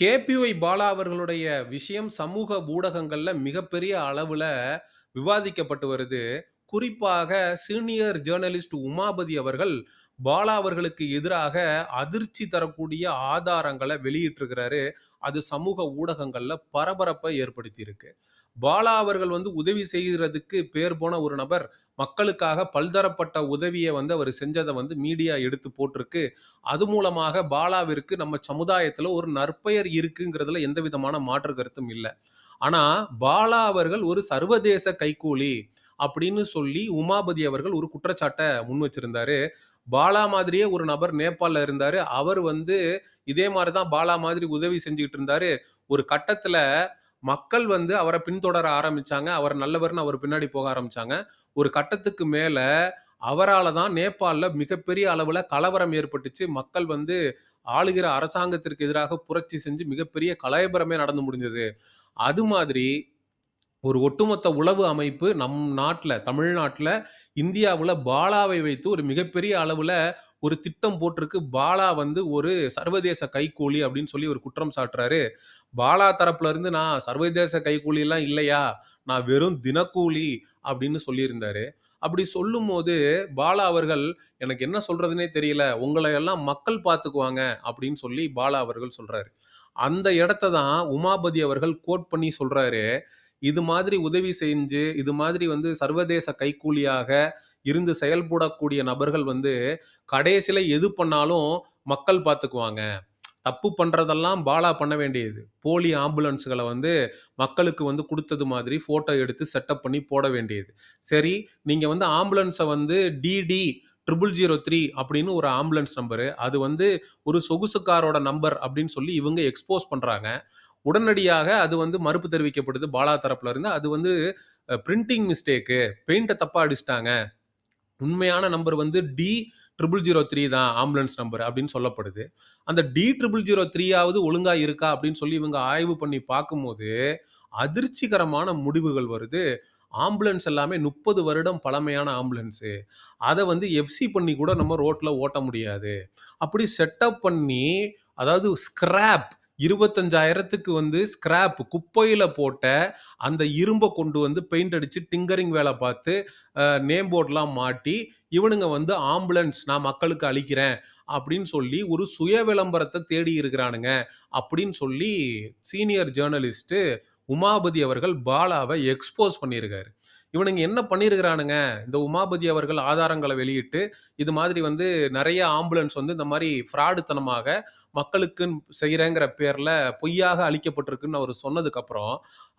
KPY Bala அவர்களுடைய விஷயம் சமூக ஊடகங்களில் மிகப்பெரிய அளவில் விவாதிக்கப்பட்டு வருது. குறிப்பாக சீனியர் ஜேர்னலிஸ்ட் உமாபதி அவர்கள், பாலா அவர்களுக்கு எதிராக அதிர்ச்சி தரக்கூடிய ஆதாரங்களை வெளியிட்டிருக்கிறாரு. அது சமூக ஊடகங்கள்ல பரபரப்பை ஏற்படுத்தியிருக்கு. பாலா அவர்கள் வந்து உதவி செய்கிறதுக்கு பேர் போன ஒரு நபர், மக்களுக்காக பல்தரப்பட்ட உதவியை வந்து அவர் செஞ்சதை வந்து மீடியா எடுத்து போட்டிருக்கு. அது மூலமாக பாலாவிற்கு நம்ம சமுதாயத்தில் ஒரு நற்பெயர் இருக்குங்கிறதுல எந்த விதமான மாற்று கருத்தும் இல்லை ஆனால் பாலா அவர்கள் ஒரு சர்வதேச கைக்கூலி அப்படின்னு சொல்லி உமாபதி அவர்கள் ஒரு குற்றச்சாட்டை முன் வச்சிருந்தாரு. பாலா மாதிரியே ஒரு நபர் நேபாளில் இருந்தார் அவர் வந்து இதே மாதிரி தான் பாலா மாதிரி உதவி செஞ்சுக்கிட்டு இருந்தாரு. ஒரு கட்டத்தில் மக்கள் வந்து அவரை பின்தொடர ஆரம்பிச்சாங்க. அவர் நல்லவர்னு அவர் பின்னாடி போக ஆரம்பிச்சாங்க. ஒரு கட்டத்துக்கு மேலே அவரால் தான் நேபாளில் மிகப்பெரிய அளவில் கலவரம் ஏற்பட்டுச்சு. மக்கள் வந்து ஆளுகிற அரசாங்கத்திற்கு எதிராக புரட்சி செஞ்சு மிகப்பெரிய கலவரமே நடந்து முடிஞ்சது. அது மாதிரி ஒரு ஒட்டுமொத்த உளவு அமைப்பு நம் நாட்டில் தமிழ்நாட்டில் இந்தியாவில் பாலாவை வைத்து ஒரு மிகப்பெரிய அளவில் ஒரு திட்டம் போட்டிருக்கு. பாலா வந்து ஒரு சர்வதேச கைக்கூலி அப்படின்னு சொல்லி ஒரு குற்றம் சாட்டுறாரு. பாலா தரப்புல இருந்து நான் சர்வதேச கைக்கூலிலாம் இல்லையா, நான் வெறும் தினக்கூலி அப்படின்னு சொல்லியிருந்தாரு. அப்படி சொல்லும்போது பாலா அவர்கள், "எனக்கு என்ன சொல்கிறதுனே தெரியல. உங்களை எல்லாம் மக்கள் பார்த்துக்குவாங்க" அப்படின்னு சொல்லி பாலா அவர்கள் சொல்றாரு. அந்த இடத்த தான் உமாபதி அவர்கள் கோட் பண்ணி சொல்றாரு. இது மாதிரி உதவி செஞ்சு, இது மாதிரி வந்து சர்வதேச கைக்கூலியாக இருந்து செயல்படக்கூடிய நபர்கள் வந்து, கடைசியில் எது பண்ணாலும் மக்கள் பார்த்துக்குவாங்க. தப்பு பண்ணுறதெல்லாம் பாலா பண்ண வேண்டியது. போலி ஆம்புலன்ஸுகளை வந்து மக்களுக்கு வந்து கொடுத்தது மாதிரி ஃபோட்டோ எடுத்து செட்டப் பண்ணி போட வேண்டியது. சரி, நீங்கள் வந்து ஆம்புலன்ஸை வந்து டிடி 0003 அப்படின்னு ஒரு ஆம்புலன்ஸ் நம்பரு. அது வந்து ஒரு சொகுசுக்காரோட நம்பர் அப்படின்னு சொல்லி இவங்க எக்ஸ்போஸ் பண்ணுறாங்க உடனடியாக அது வந்து மறுப்பு தெரிவிக்கப்படுது பாலா தரப்புல இருந்து. அது வந்து பிரிண்டிங் மிஸ்டேக்கு. பெயிண்ட்டை தப்பா அடிச்சிட்டாங்க உண்மையான நம்பர் வந்து டி 0003 தான் ஆம்புலன்ஸ் நம்பர் அப்படின்னு சொல்லப்படுது. அந்த டி ட்ரிபிள் ஜீரோ த்ரீயாவது ஒழுங்காக இருக்கா அப்படின்னு சொல்லி இவங்க ஆய்வு பண்ணி பார்க்கும்போது, அதிர்ச்சிகரமான முடிவுகள் வருது. ஆம்புலன்ஸ் எல்லாமே 30 வருடம் பழமையான ஆம்புலன்ஸு. அதை வந்து எஃப்சி பண்ணி கூட நம்ம ரோட்டில் ஓட்ட முடியாது. அப்படி செட்டப் பண்ணி, அதாவது ஸ்கிராப் 25,000க்கு வந்து ஸ்கிராப் குப்பையில் போட்ட அந்த இரும்பை கொண்டு வந்து பெயிண்ட் அடித்து டிங்கரிங் வேலை பார்த்து, நேம் போர்ட்லாம் மாட்டி, இவனுங்க வந்து ஆம்புலன்ஸ் நான் மக்களுக்கு அளிக்கிறேன் அப்படின்னு சொல்லி ஒரு சுய விளம்பரத்தை தேடி இருக்கிறானுங்க. அப்படின்னு சொல்லி சீனியர் ஜேர்னலிஸ்ட்டு உமாபதி அவர்கள் பாலாவை எக்ஸ்போஸ் பண்ணியிருக்காரு. இவனுங்க என்ன பண்ணியிருக்கிறானுங்க, இந்த உமாபதி அவர்கள் ஆதாரங்களை வெளியிட்டு, இது மாதிரி வந்து நிறைய ஆம்புலன்ஸ் வந்து இந்த மாதிரி ஃப்ராடுத்தனமாக மக்களுக்குன்னு செய்கிறேங்கிற பேரில் பொய்யாக அளிக்கப்பட்டிருக்குன்னு அவர் சொன்னதுக்கப்புறம்,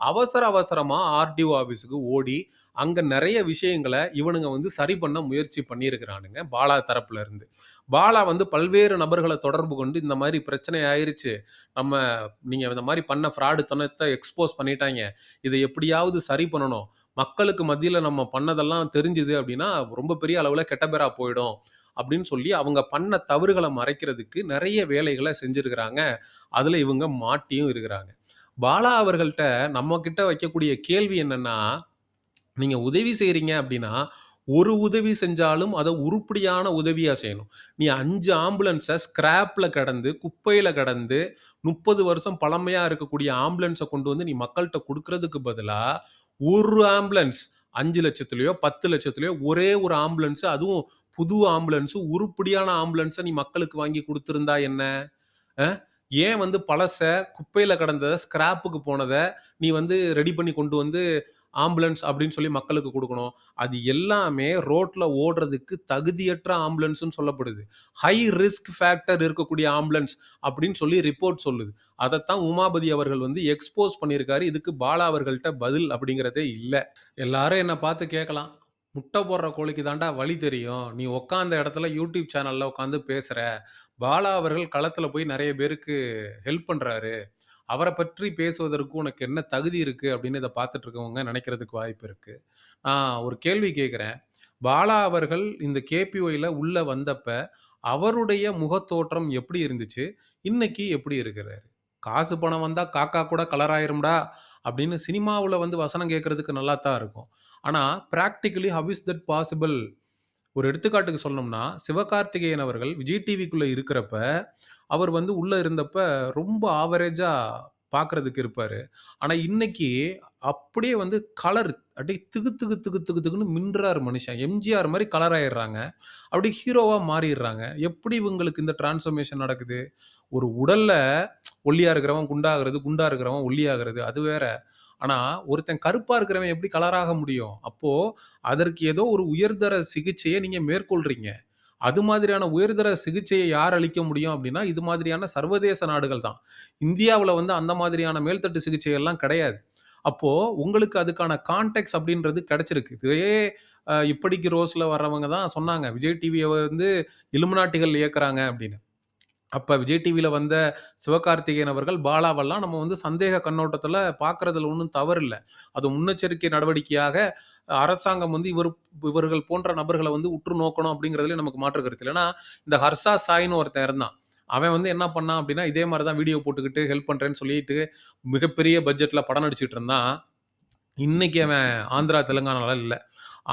அவசர அவசரமாக ஆர்டிஓ ஆஃபீஸுக்கு ஓடி, அங்கே நிறைய விஷயங்கள இவனுங்க வந்து சரி பண்ண முயற்சி பண்ணியிருக்கிறானுங்க, பாலா தரப்புல இருந்து. பாலா வந்து பல்வேறு நபர்களை தொடர்பு கொண்டு, இந்த மாதிரி பிரச்சனை ஆயிருச்சு. நம்ம நீங்கள் இந்த மாதிரி பண்ண ஃப்ராடுத்தனத்த எக்ஸ்போஸ் பண்ணிட்டாங்க இதை எப்படியாவது சரி பண்ணணும். மக்களுக்கு மத்தியில நம்ம பண்ணதெல்லாம் தெரிஞ்சுது அப்படின்னா, ரொம்ப பெரிய அளவுல கெட்ட பேரா போயிடும். அப்படின்னு சொல்லி அவங்க பண்ண தவறுகளை மறைக்கிறதுக்கு நிறைய வேலைகளை செஞ்சிருக்கிறாங்க. அதுல இவங்க மாட்டியும் இருக்கிறாங்க. பாலா அவர்கள்ட்ட நம்ம கிட்ட வைக்கக்கூடிய கேள்வி என்னன்னா, நீங்க உதவி செய்கிறீங்க அப்படின்னா, ஒரு உதவி செஞ்சாலும் அதை உருப்படியான உதவியா செய்யணும். நீ அஞ்சு ஆம்புலன்ஸ ஸ்கிராப்பில் கடந்து குப்பையில கடந்து முப்பது வருஷம் பழமையா இருக்கக்கூடிய ஆம்புலன்ஸை கொண்டு வந்து நீ மக்கள்கிட்ட கொடுக்கறதுக்கு பதிலா, ஒரு ஆம்புலன்ஸ் 5,00,000லயோ, 10,00,000லயோ ஒரே ஒரு ஆம்புலன்ஸ் அதுவும் புது ஆம்புலன்ஸ் உருப்படியான ஆம்புலன்ஸை நீ மக்களுக்கு வாங்கி கொடுத்துருந்தா என்ன? ஏன் வந்து பழச குப்பையில் கடந்ததை ஸ்கிராப்புக்கு போனதை நீ வந்து ரெடி பண்ணி கொண்டு வந்து ஆம்புலன்ஸ் அப்படின்னு சொல்லி மக்களுக்கு கொடுக்கணும் அது எல்லாமே ரோட்ல ஓடுறதுக்கு தகுதியற்ற ஆம்புலன்ஸ்னு சொல்லப்படுது. ஹை ரிஸ்க் ஃபேக்டர் இருக்கக்கூடிய ஆம்புலன்ஸ் அப்படின்னு சொல்லி ரிப்போர்ட் சொல்லுது. அதைத்தான் உமாபதி அவர்கள் வந்து எக்ஸ்போஸ் பண்ணியிருக்காரு. இதுக்கு பாலா அவர்கள்ட்ட பதில் அப்படிங்கிறதே இல்லை எல்லாரும் என்னை பார்த்து கேட்கலாம். "முட்டை போடுற கோழிக்கு தாண்டா வழி தெரியும். நீ உட்காந்த இடத்துல யூடியூப் சேனலில் உட்காந்து பேசுகிற பாலா அவர்கள் களத்தில் போய் நிறைய பேருக்கு ஹெல்ப் பண்ணுறாரு அவரை பற்றி பேசுவதற்கு உனக்கு என்ன தகுதி இருக்கு?" அப்படின்னு இதை பார்த்துட்டு இருக்கவங்க நினைக்கிறதுக்கு வாய்ப்பு இருக்கு. நான் ஒரு கேள்வி கேட்குறேன் பாலா அவர்கள் இந்த கேபிஒய்ல உள்ள வந்தப்ப, அவருடைய முகத்தோற்றம் எப்படி இருந்துச்சு? இன்னைக்கு எப்படி இருக்கிறாரு? "காசு பணம் வந்தா காக்கா கூட கலர் ஆயிரும்டா" அப்படின்னு சினிமாவில் வந்து வசனம் கேட்கறதுக்கு நல்லா தான் இருக்கும். ஆனால் practically how is that possible? ஒரு எடுத்துக்காட்டுக்கு சொல்லணும்னா, சிவகார்த்திகேயன் அவர்கள் விஜய் டிவிக்குள்ள இருக்கிறப்ப, அவர் வந்து உள்ள இருந்தப்ப ரொம்ப ஆவரேஜா பார்க்கறதுக்கு இருப்பாரு. ஆனா இன்னைக்கு அப்படியே வந்து கலர் அப்படியே திகு திகு திகு திகு திகுன்னு மின்றாரு மனுஷன். எம்ஜிஆர் மாரி கலர் ஆயிடுறாங்க. அப்படியே ஹீரோவா மாறிடுறாங்க. எப்படி இவங்களுக்கு இந்த டிரான்ஸ்ஃபர்மேஷன் நடக்குது? ஒரு உடல்ல ஒல்லியா இருக்கிறவன் குண்டாகுறது, குண்டா இருக்கிறவன் ஒல்லியாகுறது அது வேற. ஆனால் ஒருத்தன் கருப்பாக இருக்கிறவன் எப்படி கலராக முடியும்? அப்போது அதற்கு ஏதோ ஒரு உயர்தர சிகிச்சையை நீங்கள் மேற்கொள்கிறீங்க அது மாதிரியான உயர்தர சிகிச்சையை யார் அளிக்க முடியும் அப்படின்னா, இது மாதிரியான சர்வதேச நாடுகள் தான். இந்தியாவில் வந்து அந்த மாதிரியான மேல்தட்டு சிகிச்சை எல்லாம் கிடையாது. அப்போது உங்களுக்கு அதுக்கான கான்டெக்ட் அப்படின்றது கிடைச்சிருக்கு. இதே இப்படிக்கு ரோஸில் வர்றவங்க தான் சொன்னாங்க. விஜய் டிவியை வந்து இலுமினாட்டிகள் இயக்குறாங்க அப்படின்னு. அப்ப விஜய் டிவியில் வந்த சிவகார்த்திகேயன் அவர்கள் பாலாவெல்லாம் நம்ம வந்து சந்தேக கண்ணோட்டத்துல பார்க்கறதுல ஒண்ணும் தவறில்ல. அது முன்னெச்சரிக்கை நடவடிக்கையாக அரசாங்கம் வந்து இவர் இவர்கள் போன்ற நபர்கள வந்து உற்று நோக்கணும் அப்படிங்கிறதுல நமக்கு மாற்று கருத்து இல்ல. ஏன்னா, இந்த ஹர்ஷா சாய்ன்னு ஒருத்தன் இருந்தான். அவன் வந்து என்ன பண்ணான் அப்படின்னா, இதே மாரி தான் வீடியோ போட்டுக்கிட்டு ஹெல்ப் பண்றேன்னு சொல்லிட்டு மிகப்பெரிய பட்ஜெட்ல படம் நடிச்சுட்டு இருந்தான். இன்னைக்கு அவன் ஆந்திரா, தெலுங்கானால இல்ல.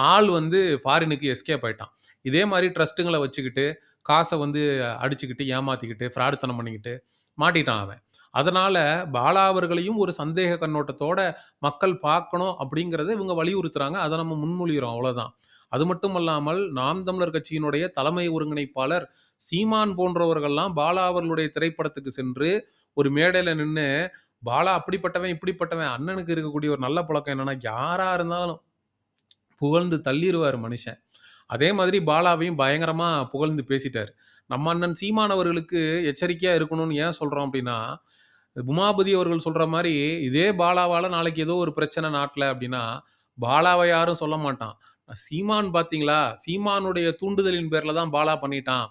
ஆள் வந்து ஃபாரினுக்கு எஸ்கேப் ஆயிட்டான். இதே மாதிரி ட்ரஸ்ட்டுங்களை வச்சுக்கிட்டு, காசை வந்து அடிச்சுக்கிட்டு, ஏமாத்திக்கிட்டு, ஃப்ராடுத்தனம் பண்ணிக்கிட்டு மாட்டிட்டான் அவன். அதனால் பாலா அவர்களையும் ஒரு சந்தேக கண்ணோட்டத்தோட மக்கள் பார்க்கணும் அப்படிங்கிறத இவங்க வலியுறுத்துறாங்க. அதை நம்ம முன்மொழிகிறோம் அவ்வளோதான். அது மட்டும் அல்லாமல் நாம் தமிழர் கட்சியினுடைய தலைமை ஒருங்கிணைப்பாளர் சீமான் போன்றவர்கள்லாம் பாலா அவர்களுடைய திரைப்படத்துக்கு சென்று ஒரு மேடையில் நின்று பாலா அப்படிப்பட்டவன், இப்படிப்பட்டவன் அண்ணனுக்கு இருக்கக்கூடிய ஒரு நல்ல பழக்கம் என்னென்னா யாராக இருந்தாலும் புகழ்ந்து தள்ளிடுவார் மனுஷன். அதே மாதிரி பாலாவையும் பயங்கரமா புகழ்ந்து பேசிட்டாரு. நம்ம அண்ணன் சீமான் அவர்களுக்கு எச்சரிக்கையா இருக்கணும்னு ஏன் சொல்றோம் அப்படின்னா, உமாபதி அவர்கள் சொல்ற மாரி, இதே பாலாவால நாளைக்கு ஏதோ ஒரு பிரச்சனை நாட்ல அப்படின்னா, பாலாவ யாரும் சொல்ல மாட்டான். சீமான் பார்த்தீங்களா? சீமானுடைய தூண்டுதலின் பேர்ல தான் பாலா பண்ணிட்டான்.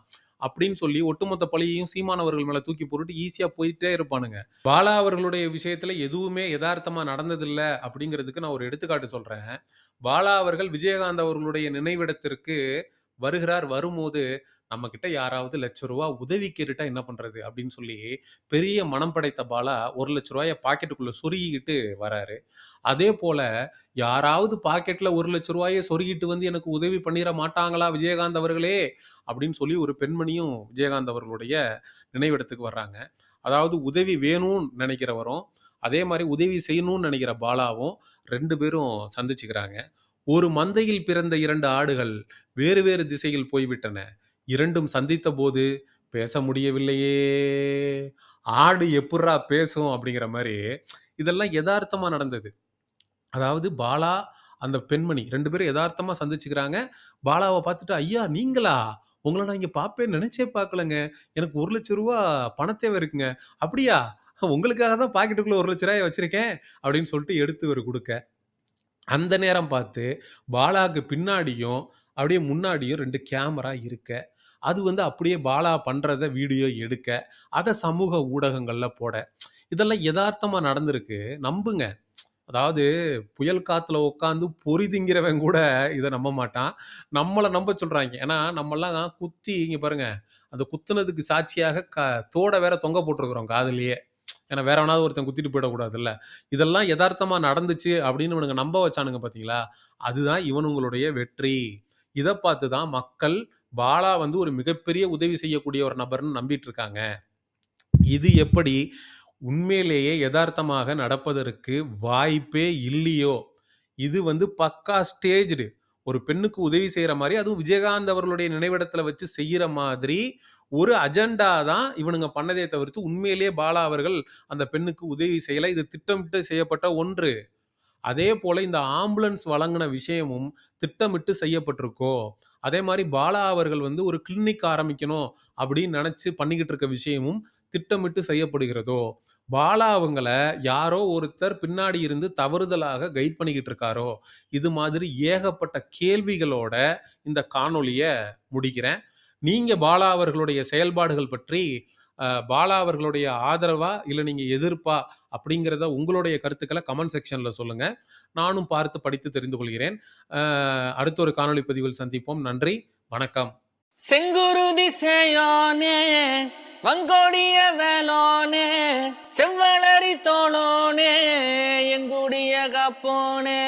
அப்படின்னு சொல்லி ஒட்டுமொத்த பழியையும் சீமானவர்கள் மேல தூக்கி போட்டுட்டு ஈஸியா போயிட்டே இருப்பானுங்க. பாலா அவர்களுடைய விஷயத்துல எதுவுமே எதார்த்தமா நடந்ததில்ல அப்படிங்கிறதுக்கு நான் ஒரு எடுத்துக்காட்டு சொல்றேன். பாலா அவர்கள் விஜயகாந்த் அவர்களுடைய நினைவிடத்திற்கு வருகிறார். வரும்போது, நம்மகிட்ட யாராவது லட்ச ரூபா உதவி கேட்டுட்டா என்ன பண்றது? அப்படின்னு சொல்லி பெரிய மனம் படைத்த பாலா ஒரு லட்ச ரூபாய பாக்கெட்டுக்குள்ள சொருகிக்கிட்டு வராரு. அதே போல யாராவது பாக்கெட்ல ரூ. 1,00,000 சொருகிட்டு வந்து எனக்கு உதவி பண்ணிட மாட்டாங்களா விஜயகாந்த் அவர்களே? அப்படின்னு சொல்லி ஒரு பெண்மணியும் விஜயகாந்த் அவர்களுடைய நினைவிடத்துக்கு வர்றாங்க. அதாவது உதவி வேணும்னு நினைக்கிறவரும் அதே மாதிரி உதவி செய்யணும்னு நினைக்கிற பாலாவும் ரெண்டு பேரும் சந்திச்சுக்கிறாங்க. ஒரு மந்தையில் பிறந்த இரண்டு ஆடுகள் வேறு வேறு திசையில் போய்விட்டன. 2ம் சந்தித்தபோது பேச முடியவில்லையே! ஆடு எப்புட்றா பேசும்? அப்படிங்கிற மாரி இதெல்லாம் எதார்த்தமா நடந்தது. அதாவது பாலா, அந்த பெண்மணி 2 பேரும் எதார்த்தமா சந்திச்சுக்கிறாங்க. பாலாவ பார்த்துட்டு, "ஐயா நீங்களா? உங்கள நான் இங்க பார்ப்பேன்னு நினச்சே பார்க்கலங்க. எனக்கு ரூ. 1,00,000 ரூபா தேவை இருக்குங்க." "அப்படியா? உங்களுக்காக தான் பாக்கெட்டுக்குள்ள ரூ. 1,00,000 வச்சிருக்கேன்." அப்படின்னு சொல்லிட்டு எடுத்து இவரு குடுக்க, அந்த நேரம் பார்த்து பாலாக்கு பின்னாடியும், அப்படியே முன்னாடியும் 2 கேமரா இருக்க, அது வந்து அப்படியே பாலா பண்ணுறத வீடியோ எடுக்க, அதை சமூக ஊடகங்களில் போட, இதெல்லாம் யதார்த்தமாக நடந்திருக்கு. நம்புங்க. அதாவது புயல் காத்துல உட்காந்து பொறி திங்கிறவன் கூட இதை நம்ப மாட்டான். நம்மளை நம்ப சொல்றாங்க ஏன்னா, நம்மலாம் குத்தி இங்க பாருங்க, அந்த குத்துனதுக்கு சாட்சியாக க தோட வேற தொங்க போட்டிருக்கிறோம் காதுலயே. ஏன்னா வேற எவனாவது ஒருத்தன் குத்திட்டு போயிடக்கூடாதுல்ல. இதெல்லாம் யதார்த்தமா நடந்துச்சு அப்படின்னு இவனுங்க நம்ப வச்சானுங்க பார்த்தீங்களா? அதுதான் இவனுங்களுடைய வெற்றி. இதை பார்த்து தான் மக்கள் பாலா வந்து ஒரு மிகப்பெரிய உதவி செய்யக்கூடிய ஒரு நபர்னு நம்பிட்டு இருக்காங்க. இது எப்படி உண்மையிலேயே யதார்த்தமாக நடப்பதற்கு வாய்ப்பே இல்லையோ, இது வந்து பக்கா ஸ்டேஜ்டு. ஒரு பெண்ணுக்கு உதவி செய்கிற மாதிரி அதுவும் விஜயகாந்த் அவர்களுடைய நினைவிடத்தில் வச்சு செய்கிற மாதிரி ஒரு அஜெண்டா தான் இவனுங்க பண்ணதே தவிர்த்து, உண்மையிலேயே பாலா அவர்கள் அந்த பெண்ணுக்கு உதவி செய்யலை இது திட்டமிட்டு செய்யப்பட்ட ஒன்று. அதே போல இந்த ஆம்புலன்ஸ் வழங்குன விஷயமும் திட்டமிட்டு செய்யப்பட்டிருக்கோ, அதே மாதிரி பாலா அவர்கள் வந்து ஒரு கிளினிக் ஆரம்பிக்கணும் அப்படின்னு நினச்சி பண்ணிக்கிட்டு இருக்க விஷயமும் திட்டமிட்டு செய்யப்படுகிறதோ, பாலா அவங்கள யாரோ ஒருத்தர் பின்னாடி இருந்து தவறுதலாக கைட் பண்ணிக்கிட்டு இருக்காரோ, இது மாதிரி ஏகப்பட்ட கேள்விகளோட இந்த காணொலியை முடிக்கிறேன். நீங்கள் பாலா அவர்களுடைய செயல்பாடுகள் பற்றி பாலா அவர்களுடைய ஆதரவா, இல்லை நீங்கள் எதிர்ப்பா அப்படிங்கிறத உங்களுடைய கருத்துக்களை கமெண்ட் செக்ஷனில் சொல்லுங்கள் நானும் பார்த்து படித்து தெரிந்து கொள்கிறேன். அடுத்த ஒரு காணொலி பதிவில் சந்திப்போம். நன்றி, வணக்கம். செங்குரு சேயோனே வங்கோடிய வேலோனே செவ்வளரி தோளோனே எங்குடிய கப்போனே